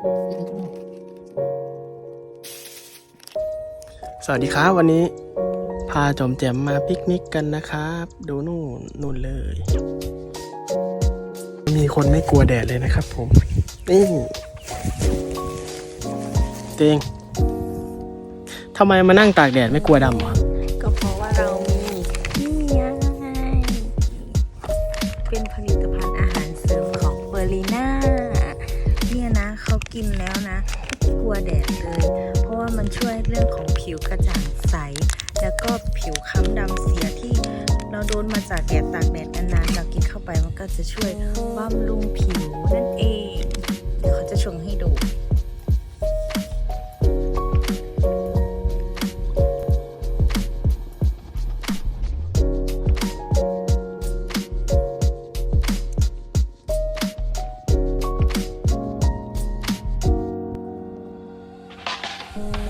สวัสดีครับ วันนี้ พาจอมแจมมาปิกนิกกันนะครับ ดูนู่นนู่นเลย มีคนไม่กลัวแดดเลยนะครับผม นี่เตงทำไมมานั่งตากแดดไม่กลัวดำเหรอก็เพราะว่าเรามีนี่ไงเป็นผลิต กินแล้วนะไม่กลัวแดดเลย เพราะว่ามันช่วยเรื่องของผิวกระจ่างใส แล้วก็ผิวค้ำดำเสียที่เราโดนมาจากแดดตากแดดนานๆเรากินเข้าไปมันก็จะช่วยบำรุงผิวนั่นเอง น